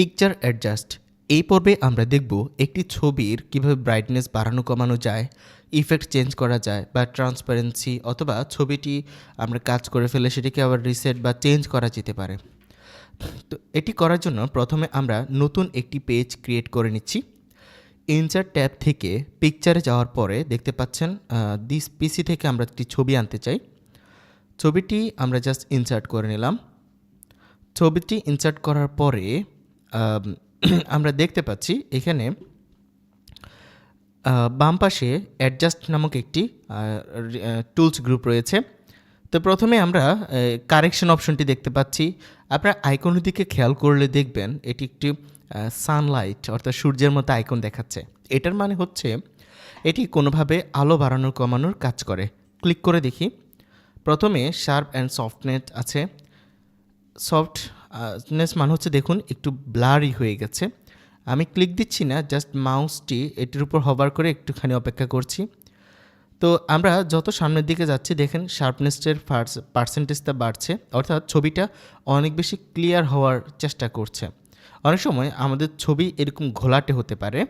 Picture adjust এই পর্বে আমরা দেখব একটি ছবির কীভাবে ব্রাইটনেস বাড়ানো, কমানো যায় ইফেক্ট চেঞ্জ করা যায় বা ট্রান্সপারেন্সি অথবা ছবিটি আমরা কাজ করে ফেলে সেটিকে আবার রিসেট বা চেঞ্জ করা যেতে পারে। তো এটি করার জন্য প্রথমে আমরা নতুন একটি পেজ ক্রিয়েট করে নিচ্ছি। ইনসার্ট ট্যাব থেকে পিকচারে যাওয়ার পরে দেখতে পাচ্ছেন দিস পিসি থেকে আমরা একটি ছবি আনতে চাই। ছবিটি আমরা জাস্ট ইনসার্ট করে নিলাম। ছবিটি ইনসার্ট করার পরে আমরা দেখতে পাচ্ছি এখানে বাম পাশে অ্যাডজাস্ট নামক একটি টুলস গ্রুপ রয়েছে। তো প্রথমে আমরা কারেকশন অপশনটি দেখতে পাচ্ছি। আপনার আইকনের দিকে খেয়াল করলে দেখবেন, এটি একটি সানলাইট অর্থাৎ সূর্যের মতো আইকন দেখাচ্ছে। এটার মানে হচ্ছে, এটি কোনোভাবে আলো বাড়ানো কমানোর কাজ করে। ক্লিক করে দেখি। প্রথমে শার্প অ্যান্ড সফটনেট আছে। সফটনেস মানে হচ্ছে দেখুন, একটু ব্লারি হয়ে গেছে। আমি ক্লিক দিচ্ছি না জাস্ট মাউসটি এটির উপর হবার করে একটুখানি অপেক্ষা করছি। তো আমরা যত সামনের দিকে যাচ্ছি, দেখেন শার্পনেসের পার্সেন্টেজটা বাড়ছে, অর্থাৎ ছবিটা অনেক বেশি ক্লিয়ার হওয়ার চেষ্টা করছে। অনেক সময় আমাদের ছবি এরকম ঘোলাটে হতে পারে।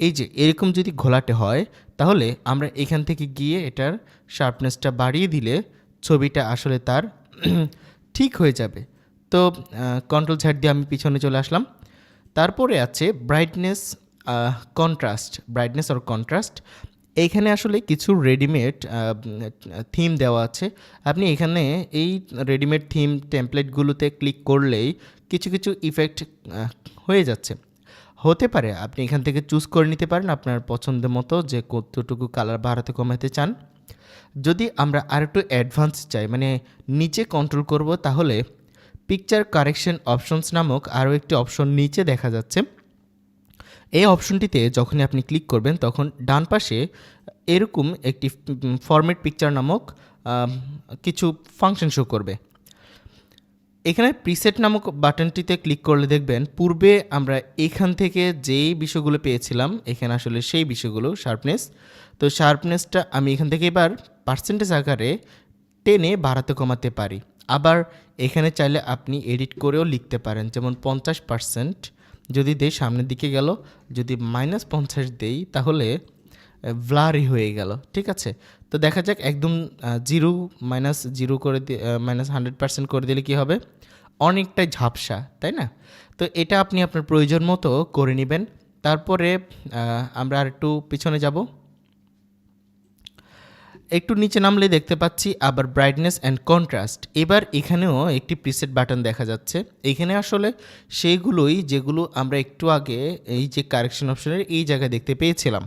এই যে, এরকম যদি ঘোলাটে হয়, তাহলে আমরা এখান থেকে গিয়ে এটার শার্পনেসটা বাড়িয়ে দিলে ছবিটা আসলে তার ঠিক হয়ে যাবে। তো কন্ট্রোল ঝাড় দিয়ে আমি পিছনে চলে আসলাম। তারপরে আছে brightness contrast brightness or contrast এইখানে আসলে কিছু রেডিমেড থিম দেওয়া আছে। আপনি এখানে এই রেডিমেড থিম টেমপ্লেটগুলোতে ক্লিক করলেই কিছু কিছু ইফেক্ট হয়ে যাচ্ছে। হতে পারে আপনি এখান থেকে চুজ করে নিতে পারেন আপনার পছন্দ মতো যে কতটুকু কালার বাড়াতে কমাতে চান। যদি আমরা আরেকটু অ্যাডভান্স চাই মানে নিচে কন্ট্রোল করব তাহলে পিকচার কারেকশন অপশনস নামক আরও একটি অপশন নিচে দেখা যাচ্ছে। এই অপশনটিতে যখনই আপনি ক্লিক করবেন, তখন ডান পাশে এরকম একটি ফরম্যাট পিকচার নামক কিছু ফাংশন শো করবে। এখানে প্রিসেট নামক বাটনটিতে ক্লিক করলে দেখবেন, পূর্বে আমরা এখান থেকে যেই বিষয়গুলো পেয়েছিলাম, এখানে আসলে সেই বিষয়গুলো শার্পনেস তো শার্পনেসটা আমি এখান থেকে এবার পার্সেন্টেজ আকারে টেনে বাড়াতে কমাতে পারি। আবার এখানে চাইলে আপনি এডিট করেও লিখতে পারেন। যেমন পঞ্চাশ পার্সেন্ট যদি দেই সামনের দিকে গেল, যদি মাইনাস পঞ্চাশ দেই, তাহলে ব্লারি হয়ে গেল, ঠিক আছে? তো দেখা যাক, একদম জিরো, মাইনাস জিরো করে দিয়ে মাইনাস হান্ড্রেড পার্সেন্ট করে দিলে কী হবে? অনেকটাই ঝাপসা, তাই না? তো এটা আপনি আপনার প্রয়োজন মতো করে নেবেন। তারপরে আমরা আর একটু পিছনে যাব। একটু নিচে নামলে দেখতে পাচ্ছি আবার ব্রাইটনেস অ্যান্ড কন্ট্রাস্ট এবার এখানেও একটি প্রিসেট বাটন দেখা যাচ্ছে। এখানে আসলে সেইগুলোই যেগুলো আমরা একটু আগে এই যে কারেকশন অপশনের এই জায়গায় দেখতে পেয়েছিলাম।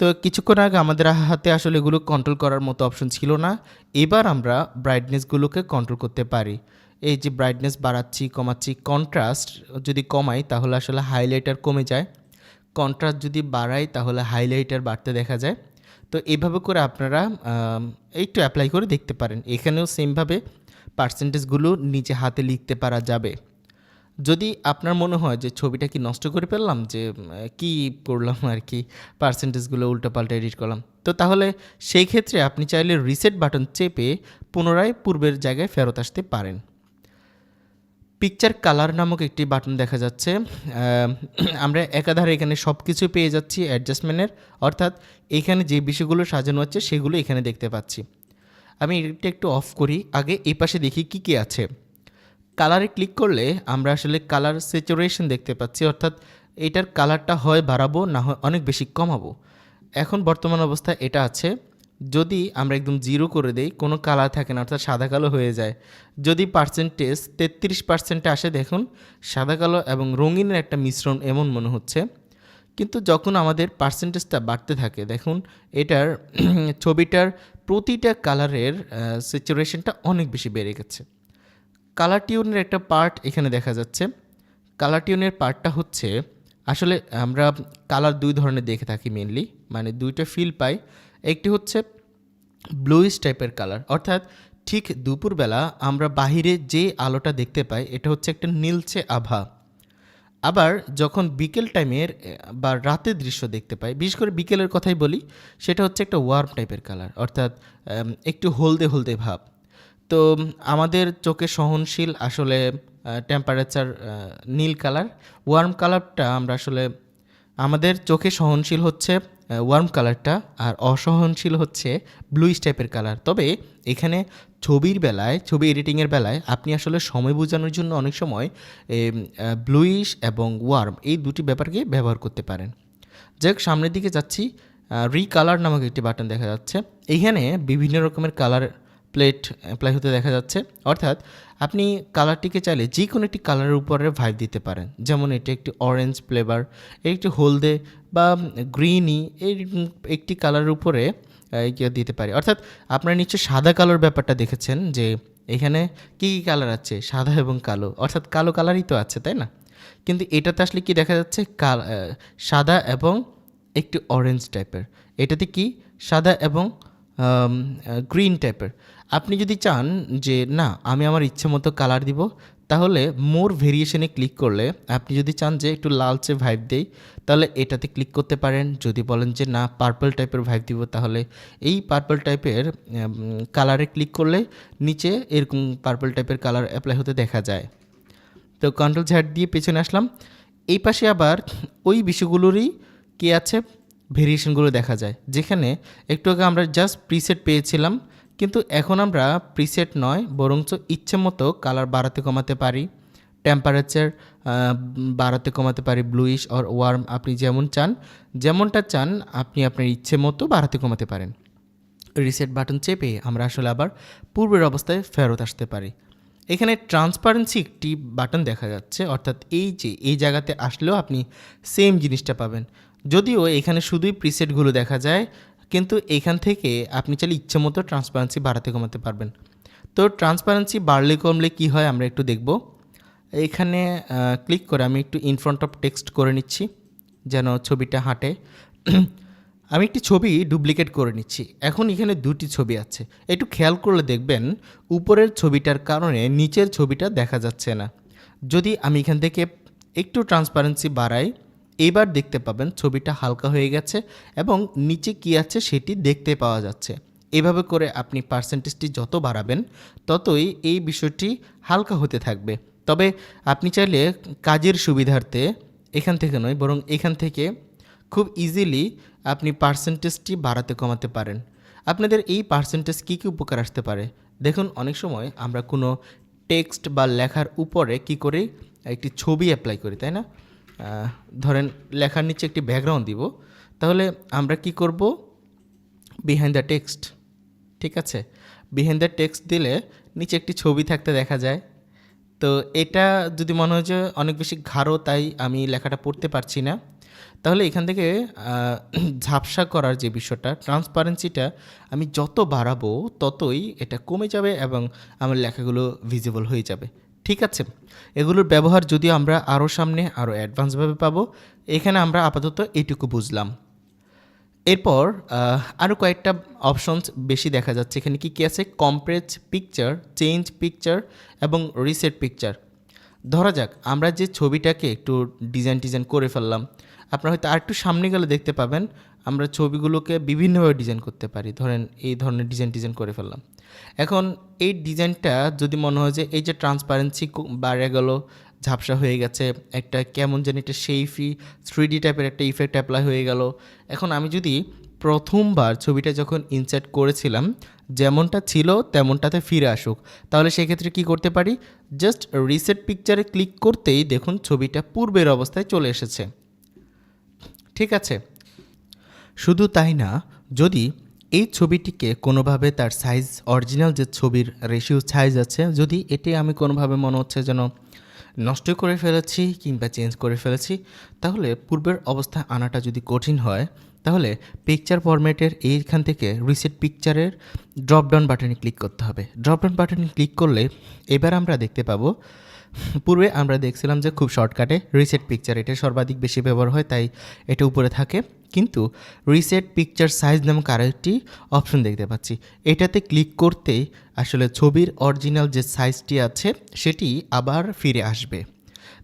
তো কিছুক্ষণ আগে আমাদের হাতে আসলে এগুলো কন্ট্রোল করার মতো অপশন ছিল না। এবার আমরা ব্রাইটনেসগুলোকে কন্ট্রোল করতে পারি। এই যে ব্রাইটনেস বাড়াচ্ছি, কমাচ্ছি কন্ট্রাস্ট যদি কমাই তাহলে আসলে হাইলাইটার কমে যায়। কন্ট্রাস্ট যদি বাড়াই তাহলে হাইলাইটার বাড়তে দেখা যায়। তো এইভাবে করে আপনারা একটু অ্যাপ্লাই করে দেখতে পারেন। এখানেও সেমভাবে পার্সেন্টেজগুলো নিচে হাতে লিখতে পারা যাবে। যদি আপনার মনে হয় যে ছবিটা কি নষ্ট করে ফেললাম, যে কি করলাম আর কি পার্সেন্টেজগুলো উল্টোপাল্টা এডিট করলাম, তো তাহলে সেই ক্ষেত্রে আপনি চাইলে রিসেট বাটন চেপে পুনরায় পূর্বের জায়গায় ফেরত আসতে পারেন। পিকচার কালার নামক একটি বাটন দেখা যাচ্ছে। আমরা একাধারে এখানে সব কিছু পেয়ে যাচ্ছি অ্যাডজাস্টমেন্টের অর্থাৎ এখানে যে বিষয়গুলো সাজানো হচ্ছে সেগুলো এখানে দেখতে পাচ্ছি। আমি এটা একটু অফ করি। আগে এই পাশে দেখি কি কি আছে। কালারে ক্লিক করলে আমরা আসলে কালার স্যাচুরেশন দেখতে পাচ্ছি। অর্থাৎ এটার কালারটা হয় বাড়াবো, না হয় অনেক বেশি কমাবো। এখন বর্তমান অবস্থায় এটা আছে। যদি আমরা একদম জিরো করে দেই, কোনো কালার থাকে না, অর্থাৎ সাদা কালো হয়ে যায়। যদি পার্সেন্টেজ তেত্রিশ পার্সেন্টে আসে, দেখুন, সাদা কালো এবং রঙিনের একটা মিশ্রণ এমন মনে হচ্ছে। কিন্তু যখন আমাদের পার্সেন্টেজটা বাড়তে থাকে, দেখুন, এটার ছবিটার প্রতিটা কালারের সিচুয়েশনটা অনেক বেশি বেড়ে গেছে। কালার টিউনের একটা পার্ট এখানে দেখা যাচ্ছে। কালার টিউনের পার্টটা হচ্ছে আসলে আমরা কালার দুই ধরনের দেখে থাকি মেনলি মানে দুইটা ফিল পাই। একটি হচ্ছে ব্লুইশ টাইপের কালার অর্থাৎ ঠিক দুপুরবেলা আমরা বাহিরে যে আলোটা দেখতে পাই, এটা হচ্ছে একটা নীলচে আভা। আবার যখন বিকেল টাইমের বা রাতের দৃশ্য দেখতে পাই, বিশেষ করে বিকেলের কথাই বলি, সেটা হচ্ছে একটা ওয়ার্ম টাইপের কালার অর্থাৎ একটু হলদে হলদে ভাব। তো আমাদের চোখে সহনশীল আসলে টেম্পারেচার নীল কালার ওয়ার্ম কালারটা আমরা আসলে, আমাদের চোখে সহনশীল হচ্ছে ওয়ার্ম কালারটা আর অসহনশীল হচ্ছে ব্লুইশ টাইপের কালার তবে এখানে ছবির বেলায়, ছবি এডিটিংয়ের বেলায় আপনি আসলে সময় বোঝানোর জন্য অনেক সময় ব্লুইশ এবং ওয়ার্ম এই দুটি ব্যাপারকে ব্যবহার করতে পারেন। যাই সামনের দিকে যাচ্ছি। রিকালার নামক একটি বাটন দেখা যাচ্ছে। এইখানে বিভিন্ন রকমের কালার প্লেট অ্যাপ্লাই হতে দেখা যাচ্ছে। অর্থাৎ আপনি কালারটিকে চাইলে যে কোনো একটি কালারের উপরে ভাইব দিতে পারেন। যেমন এটি একটি অরেঞ্জ ফ্লেভার একটি হলদে বা গ্রিনি এই একটি কালারের উপরে দিতে পারি। অর্থাৎ আপনারা নিশ্চয় সাদা কালোর ব্যাপারটা দেখেছেন যে এখানে কী কী কালার আছে? সাদা এবং কালো। অর্থাৎ কালো কালারই তো আছে, তাই না? কিন্তু এটাতে আসলে কি দেখা যাচ্ছে? কাল সাদা এবং একটি অরেঞ্জ টাইপের এটাতে কি? সাদা এবং গ্রিন টাইপের আপনি যদি চান যে, না, আমি আমার ইচ্ছে মতো কালার দিব, তাহলে মোর ভেরিয়েশনে ক্লিক করলে আপনি যদি চান যে, একটু লালচে ভাইব দেই, তাহলে এটাতে ক্লিক করতে পারেন। যদি বলেন যে, না পার্পল টাইপের ভাইব দিব, তাহলে এই পার্পল টাইপের কালারে ক্লিক করলে নিচে এরকম পার্পল টাইপের কালার অ্যাপ্লাই হতে দেখা যায়। তো কন্ট্রোল ঝ্যাট দিয়ে পেছনে আসলাম। এই পাশে আবার ওই বিষয়গুলোরই কী আছে? ভেরিয়েশনগুলো দেখা যায়। যেখানে একটু আগে আমরা জাস্ট প্রিসেট পেয়েছিলাম। কিন্তু এখন আমরা প্রিসেট নয়, বরঞ্চ ইচ্ছে মতো কালার বাড়াতে কমাতে পারি। টেম্পারেচার বাড়াতে কমাতে পারি ব্লুইশ অর ওয়ার্ম আপনি যেমন চান, যেমনটা চান আপনি আপনার ইচ্ছে মতো বাড়াতে কমাতে পারেন। রিসেট বাটন চেপে আমরা আসলে আবার পূর্বের অবস্থায় ফেরত আসতে পারি। এখানে ট্রান্সপারেন্সি একটি বাটন দেখা যাচ্ছে, অর্থাৎ এই যে, এই জায়গাতে আসলেও আপনি সেম জিনিসটা পাবেন। যদিও এখানে শুধুই প্রিসেটগুলো দেখা যায় কিন্তু এখান থেকে আপনি চাইলে ইচ্ছে মতো ট্রান্সপারেন্সি বাড়াতে কমাতে পারবেন। তো ট্রান্সপারেন্সি বাড়লে কমলে কি হয় আমরা একটু দেখব। এখানে ক্লিক করে আমি একটু ইন ফ্রন্ট অফ টেক্সট করে নিচ্ছি, যেন ছবিটা হাঁটে। আমি একটি ছবি ডুপ্লিকেট করে নিচ্ছি। এখন এখানে দুটি ছবি আছে। একটু খেয়াল করলে দেখবেন, উপরের ছবিটার কারণে নিচের ছবিটা দেখা যাচ্ছে না। যদি আমি এখান থেকে একটু ট্রান্সপারেন্সি বাড়াই এবার দেখতে পাবেন ছবিটা হালকা হয়ে গেছে এবং নিচে কি আছে সেটি দেখতে পাওয়া যাচ্ছে। এভাবে করে আপনি পার্সেন্টেজটি যত বাড়াবেন, ততই এই বিষয়টি হালকা হতে থাকবে। তবে আপনি চাইলে কাজের সুবিধার্থে এখান থেকে নয়, বরং এখান থেকে খুব ইজিলি আপনি পার্সেন্টেজটি বাড়াতে কমাতে পারেন। আপনাদের এই পার্সেন্টেজ কী কী উপকার আসতে পারে? দেখুন, অনেক সময় আমরা কোনো টেক্সট বা লেখার উপরে কি করে একটি ছবি অ্যাপ্লাই করি, তাই না? ধরেন লেখার নিচে একটি ব্যাকগ্রাউন্ড দিব, তাহলে আমরা কি করব? বিহাইন্ড দ্য টেক্সট ঠিক আছে? বিহাইন্ড দ্য টেক্সট দিলে নিচে একটি ছবি থাকতে দেখা যায়। তো এটা যদি মনে হয় যে অনেক বেশি ঘাড়ো তাই আমি লেখাটা পড়তে পারছি না। তাহলে এখান থেকে ঝাপসা করার যে বিষয়টা ট্রান্সপারেন্সিটা আমি যত বাড়াবো, ততই এটা কমে যাবে এবং আমার লেখাগুলো ভিজিবল হয়ে যাবে। ঠিক আছে, এগুলোর ব্যবহার যদি আমরা আরও সামনে আরও অ্যাডভান্সভাবে পাবো, এখানে আমরা আপাতত এইটুকু বুঝলাম। এরপর আরও কয়েকটা অপশনস বেশি দেখা যাচ্ছে। এখানে কি কী আছে? কম্প্রেস পিকচার চেঞ্জ পিকচার এবং রিসেট পিকচার ধরা যাক, আমরা যে ছবিটাকে একটু ডিজাইন টিজাইন করে ফেললাম, আপনারা হয়তো আর একটু সামনে গেলে দেখতে পাবেন, আমরা ছবিগুলোকে বিভিন্নভাবে ডিজাইন করতে পারি। ধরেন এই ধরনের ডিজাইন ডিজাইন করে ফেললাম। এখন এই ডিজাইনটা যদি মনে হয় যে এই যে ট্রান্সপারেন্সি বাড়ে গেল, ঝাপসা হয়ে গেছে, একটা কেমন যেন একটা সেইফি থ্রি ডি টাইপের একটা ইফেক্ট অ্যাপ্লাই হয়ে গেল। এখন আমি যদি প্রথমবার ছবিটা যখন ইনসার্ট করেছিলাম, যেমনটা ছিল তেমনটাতে ফিরে আসুক। তাহলে সেক্ষেত্রে কি করতে পারি? জাস্ট রিসেট পিকচারে ক্লিক করতেই দেখুন ছবিটা পূর্বের অবস্থায় চলে এসেছে। ঠিক আছে? শুধু তাই না, যদি এই ছবিটিকে কোনোভাবে তার সাইজ অরিজিনাল যে ছবির রেশিও সাইজ আছে, যদি এটি আমি কোনোভাবে মনে হচ্ছে যেন নষ্ট করে ফেলেছি কিংবা চেঞ্জ করে ফেলেছি, তাহলে পূর্বের অবস্থা আনাটা যদি কঠিন হয়, তাহলে পিকচার ফরম্যাটের এইখান থেকে রিসেট পিকচারের ড্রপডাউন বাটনে ক্লিক করতে হবে। ড্রপডাউন বাটনে ক্লিক করলে এবার আমরা দেখতে পাবো, পূর্বে আমরা দেখছিলাম যে খুব শর্টকাটে রিসেট পিকচার এটা সর্বাধিক বেশি ব্যবহার হয়, তাই এটা উপরে থাকে। কিন্তু রিসেট পিকচার সাইজ নামক আরেকটি অপশন দেখতে পাচ্ছি। এটাতে ক্লিক করতেই আসলে ছবির অরিজিনাল যে সাইজটি আছে, সেটি আবার ফিরে আসবে।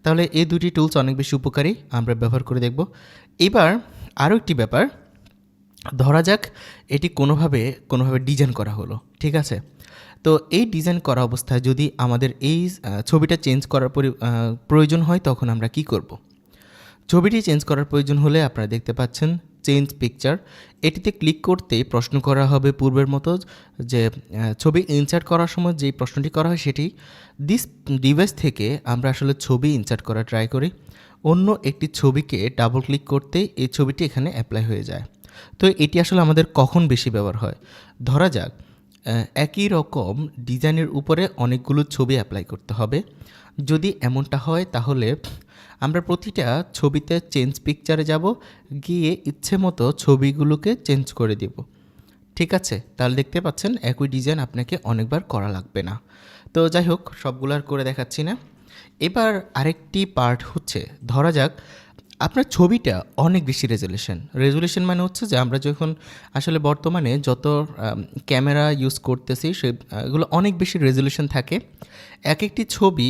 তাহলে এই দুটি টুলস অনেক বেশি উপকারী, আমরা ব্যবহার করে দেখব। এবার আরও একটি ব্যাপার, ধরা যাক এটি কোনোভাবে কোনোভাবে ডিজাইন করা হলো, ঠিক আছে? তো এই ডিজাইন করা অবস্থায় যদি আমাদের এই ছবিটা চেঞ্জ করার পরি- প্রয়োজন হয়, তখন আমরা কি করব। ছবিটি চেঞ্জ করার প্রয়োজন হলে আপনারা দেখতে পাচ্ছেন চেঞ্জ পিকচার এটিতে ক্লিক করতেই প্রশ্ন করা হবে পূর্বের মতো যে ছবি ইনসার্ট করার সময় যে প্রশ্নটি করা হয় সেটি। দিস ডিভাইস থেকে আমরা আসলে ছবি ইনসার্ট করা ট্রাই করি। অন্য একটি ছবিকে ডাবল ক্লিক করতেই এই ছবিটি এখানে অ্যাপ্লাই হয়ে যায়। তো এটি আসলে আমাদের কখন বেশি ব্যবহার হয়? ধরা যাক একই রকম ডিজাইনের উপরে অনেকগুলো ছবি অ্যাপ্লাই করতে হবে। যদি এমনটা হয়, তাহলে আমরা প্রতিটা ছবিতে চেঞ্জ পিকচারে যাব, গিয়ে ইচ্ছে মতো ছবিগুলোকে চেঞ্জ করে দেব। ঠিক আছে? তাহলে দেখতে পাচ্ছেন, একই ডিজাইন আপনাকে অনেকবার করা লাগবে না। তো যাই হোক, সবগুলো আর করে দেখাচ্ছি না। এবার আরেকটি পার্ট হচ্ছে, ধরা যাক আপনার ছবিটা অনেক বেশি রেজলিউশন রেজলিউশন মানে হচ্ছে যে আমরা যখন আসলে বর্তমানে যত ক্যামেরা ইউজ করতেছি সেগুলো অনেক বেশি রেজলিউশন থাকে। এক একটি ছবি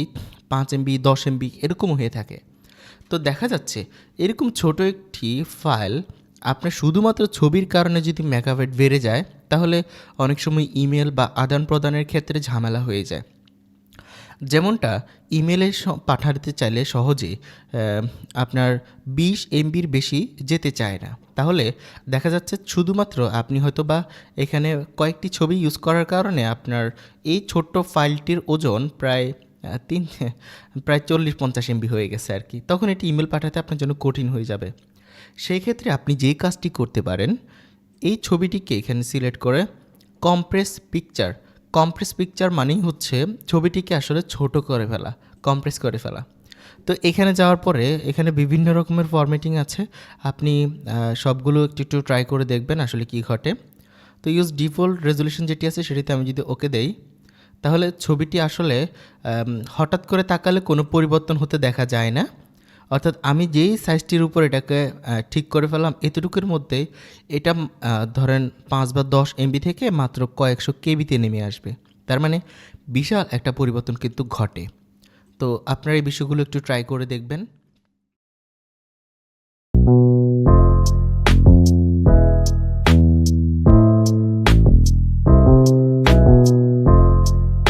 পাঁচ এমবি দশ এমবি এরকমও হয়ে থাকে। তো দেখা যাচ্ছে এরকম ছোট একটি ফাইল আপনার শুধুমাত্র ছবির কারণে যদি মেগাবাইট বেড়ে যায়, তাহলে অনেক সময় ইমেল বা আদান প্রদানের ক্ষেত্রে ঝামেলা হয়ে যায়। যেমনটা ইমেলে পাঠাতে চাইলে সহজে আপনার বিশ এমবির বেশি যেতে চায় না। তাহলে দেখা যাচ্ছে শুধুমাত্র আপনি হয়তো বা এখানে কয়েকটি ছবি ইউজ করার কারণে আপনার এই ছোট্ট ফাইলটির ওজন প্রায় তিন, প্রায় চল্লিশ পঞ্চাশ এমবি হয়ে গেছে আর কি। তখন এটি ইমেল পাঠাতে আপনার জন্য কঠিন হয়ে যাবে। সেই ক্ষেত্রে আপনি যেই কাজটি করতে পারেন, এই ছবিটিকে এখানে সিলেক্ট করে কম্প্রেস পিকচার কম্প্রেস পিকচার মানেই হচ্ছে ছবিটিকে আসলে ছোট করে ফেলা কম্প্রেস করে ফেলা। তো এখানে যাওয়ার পরে এখানে বিভিন্ন রকমের ফরম্যাটিং আছে। আপনি সবগুলো একটু একটু ট্রাই করে দেখবেন আসলে কি ঘটে। তো ইউজ ডিফল্ট রেজলিউশন যেটি আছে সেটিতে আমি যদি ওকে দেই, তাহলে ছবিটি আসলে হঠাৎ করে তাকালে কোনো পরিবর্তন হতে দেখা যায় না। অর্থাৎ আমি যেই সাইজটির উপর এটাকে ঠিক করে ফেললাম, এতটুকুর মধ্যে এটা ধরেন পাঁচ বা দশ এমবি থেকে মাত্র কয়েকশো কেবিতে নেমে আসবে। তার মানে বিশাল একটা পরিবর্তন কিন্তু ঘটে। তো আপনারা এই বিষয়গুলো একটু ট্রাই করে দেখবেন।